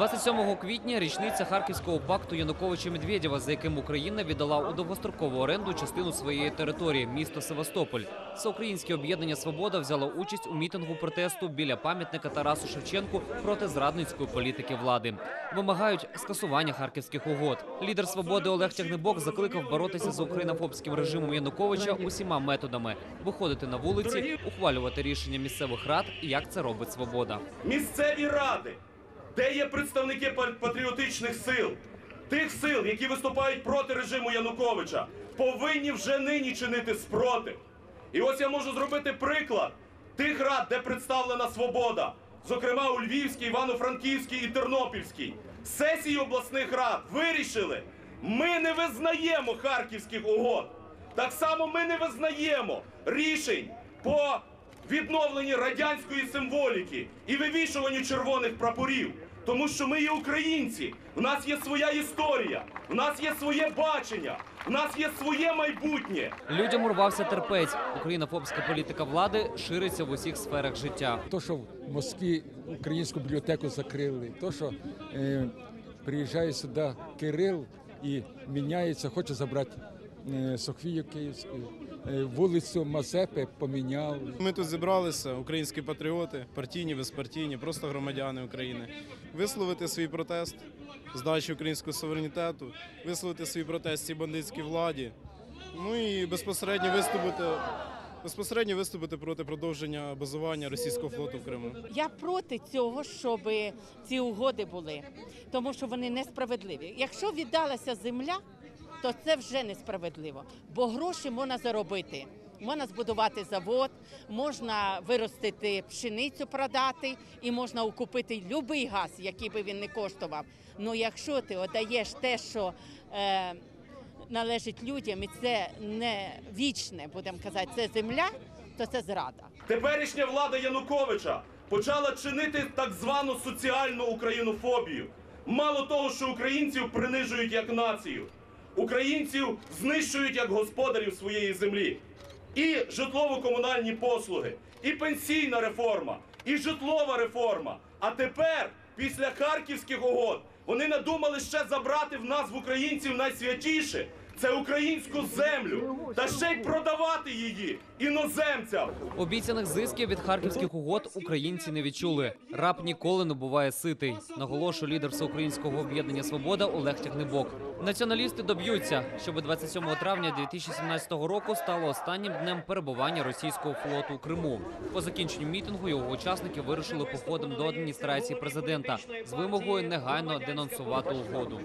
27 квітня річниця Харківського пакту Януковича Медведєва, за яким Україна віддала у довгострокову оренду частину своєї території місто Севастополь. Всеукраїнське об'єднання Свобода взяло участь у мітингу протесту біля пам'ятника Тарасу Шевченку проти зрадницької політики влади. Вимагають скасування харківських угод. Лідер свободи Олег Тягнебок закликав боротися з українофобським режимом Януковича усіма методами, виходити на вулиці, ухвалювати рішення місцевих рад, як це робить свобода. місцеві ради, де є представники патріотичних сил, тих сил, які виступають проти режиму Януковича, повинні вже нині чинити спротив. І ось я можу зробити приклад тих рад, де представлена свобода, зокрема у Львівській, Івано-Франківській і Тернопільській. Сесії обласних рад вирішили, ми не визнаємо харківських угод. Так само ми не визнаємо рішень по відновленні радянської символіки і вивішуванню червоних прапорів. Тому що ми є українці, в нас є своя історія, в нас є своє бачення, в нас є своє майбутнє. Людям урвався терпець. Українофобська політика влади шириться в усіх сферах життя. То, що в Москві українську бібліотеку закрили, то, що е, приїжджає сюди Кирил і міняється, хоче забрати Софію Київську, е, вулицю Мазепи поміняв. Ми тут зібралися, українські патріоти, партійні, безпартійні, просто громадяни України, висловити свій протест здачі українського суверенітету, висловити свій протест цій бандитській владі. Ну і безпосередньо виступити. Безпосередньо виступити проти продовження базування російського флоту в Криму. Я проти цього, щоб ці угоди були, тому що вони несправедливі. Якщо віддалася земля, то це вже несправедливо, бо гроші можна заробити. Можна збудувати завод, можна виростити пшеницю, продати, і можна окупити будь-який газ, який би він не коштував. Ну якщо ти отдаєш те, що е, належить людям, і це не вічне, будемо казати, це земля, то це зрада. Теперішня влада Януковича почала чинити так звану соціальну українофобію. Мало того, що українців принижують як націю, українців знищують як господарів своєї землі. І житлово-комунальні послуги, і пенсійна реформа, і житлова реформа. А тепер, після харківських угод, вони надумали ще забрати в нас в українців найсвятіше це українську землю, та ще й продавати її іноземцям. Обіцяних зисків від харківських угод українці не відчули. Раб ніколи не буває ситий. Наголошує лідер всеукраїнського об'єднання Свобода Олег Тягнебок. Націоналісти доб'ються, щоб 27 травня 2017 року стало останнім днем перебування російського флоту у Криму. По закінченню мітингу його учасники вирушили походом до адміністрації президента з вимогою негайно денонсувати угоду.